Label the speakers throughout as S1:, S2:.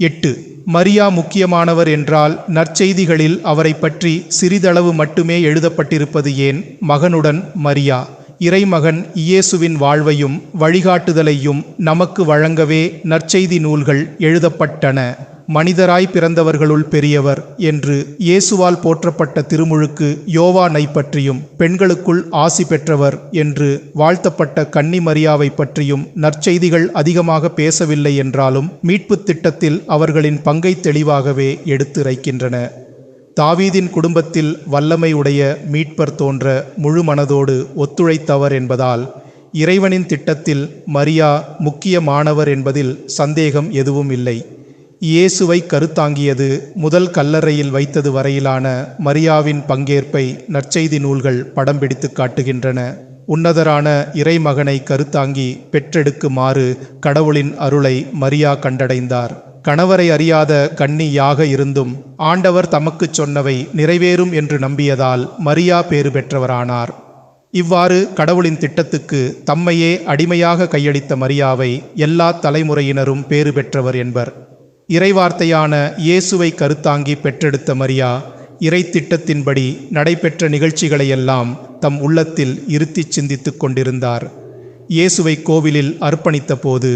S1: எட்டு. மரியா முக்கியமானவர் என்றால் நற்செய்திகளில் அவரை பற்றி சிறிதளவு மட்டுமே எழுதப்பட்டிருப்பது ஏன்? மகனுடன் மரியா. இறைமகன் இயேசுவின் வாழ்வையும் வழிகாட்டுதலையும் நமக்கு வழங்கவே நற்செய்தி நூல்கள் எழுதப்பட்டன. மனிதராய் பிறந்தவர்களுள் பெரியவர் என்று இயேசுவால் போற்றப்பட்ட திருமுழுக்கு யோவானை பற்றியும் பெண்களுக்குள் ஆசி பெற்றவர் என்று வாழ்த்தப்பட்ட கன்னி மரியாவை பற்றியும் நற்செய்திகள் அதிகமாக பேசவில்லை என்றாலும் மீட்புத் திட்டத்தில் அவர்களின் பங்கை தெளிவாகவே எடுத்துரைக்கின்றன. தாவீதின் குடும்பத்தில் வல்லமை உடைய மீட்பர் தோன்ற முழு மனதோடு ஒத்துழைத்தவர் என்பதால் இறைவனின் திட்டத்தில் மரியா முக்கியமானவர் என்பதில் சந்தேகம் எதுவும் இல்லை. இயேசுவை கருத்தாங்கியது முதல் கல்லறையில் வைத்தது வரையிலான மரியாவின் பங்கேற்பை நற்செய்தி நூல்கள் படம் பிடித்து காட்டுகின்றன. உன்னதரான இறைமகனை கருத்தாங்கி பெற்றெடுக்குமாறு கடவுளின் அருளை மரியா கண்டடைந்தார். கணவரை அறியாத கன்னியாக இருந்தும் ஆண்டவர் தமக்குச் சொன்னவை நிறைவேறும் என்று நம்பியதால் மரியா பேறு பெற்றவரானார். இவ்வாறு கடவுளின் திட்டத்துக்கு தம்மையே அடிமையாக கையளித்த மரியாவை எல்லா தலைமுறையினரும் பேறு பெற்றவர் என்பர். இறைவார்த்தையான இயேசுவை கருத்தாங்கி பெற்றெடுத்த மரியா இறை திட்டத்தின்படி நடைபெற்ற நிகழ்ச்சிகளையெல்லாம் தம் உள்ளத்தில் இருத்திச் சிந்தித்துக் கொண்டிருந்தார். இயேசுவை கோவிலில் அர்ப்பணித்த போது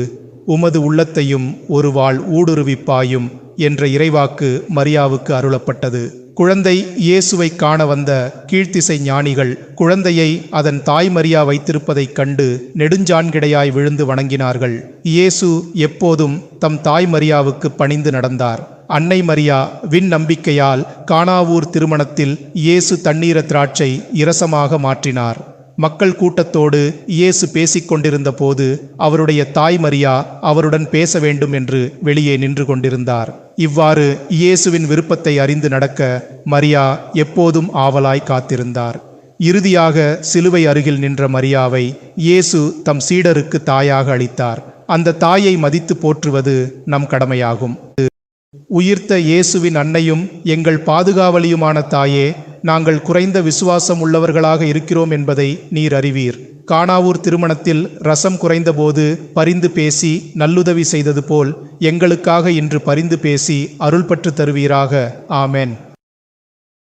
S1: உமது உள்ளத்தையும் ஒரு வாழ் ஊடுருவிப்பாயும் என்ற இறைவாக்கு மரியாவுக்கு அருளப்பட்டது. குழந்தை இயேசுவை காண வந்த கீழ்த்திசை ஞானிகள் குழந்தையை அதன் தாய் மரியா வைத்திருப்பதைக் கண்டு நெடுஞ்சான்கிடையாய் விழுந்து வணங்கினார்கள். இயேசு எப்போதும் தம் தாய்மரியாவுக்கு பணிந்து நடந்தார். அன்னை மரியா விண் நம்பிக்கையால் காணாவூர் திருமணத்தில் இயேசு தண்ணீர திராட்சை இரசமாக மாற்றினார். மக்கள் கூட்டத்தோடு இயேசு பேசிக்கொண்டிருந்த போது அவருடைய தாய் மரியா அவருடன் பேச வேண்டும் என்று வெளியே நின்று கொண்டிருந்தார். இவ்வாறு இயேசுவின் விருப்பத்தை அறிந்து நடக்க மரியா எப்போதும் ஆவலாய் காத்திருந்தார். இறுதியாக சிலுவை அருகில் நின்ற மரியாவை இயேசு தம் சீடருக்கு தாயாக அளித்தார். அந்த தாயை மதித்து போற்றுவது நம் கடமையாகும். உயிர்த்த இயேசுவின் அன்னையும் எங்கள் பாதுகாவலியுமான தாயே நாங்கள் குறைந்த விசுவாசம் உள்ளவர்களாக இருக்கிறோம் என்பதை நீர் அறிவீர். காணாவூர் திருமணத்தில் ரசம் குறைந்தபோது பரிந்து பேசி நல்லுதவி செய்தது போல் எங்களுக்காக இன்று பரிந்து பேசி அருள்பற்று தருவீராக. ஆமேன்.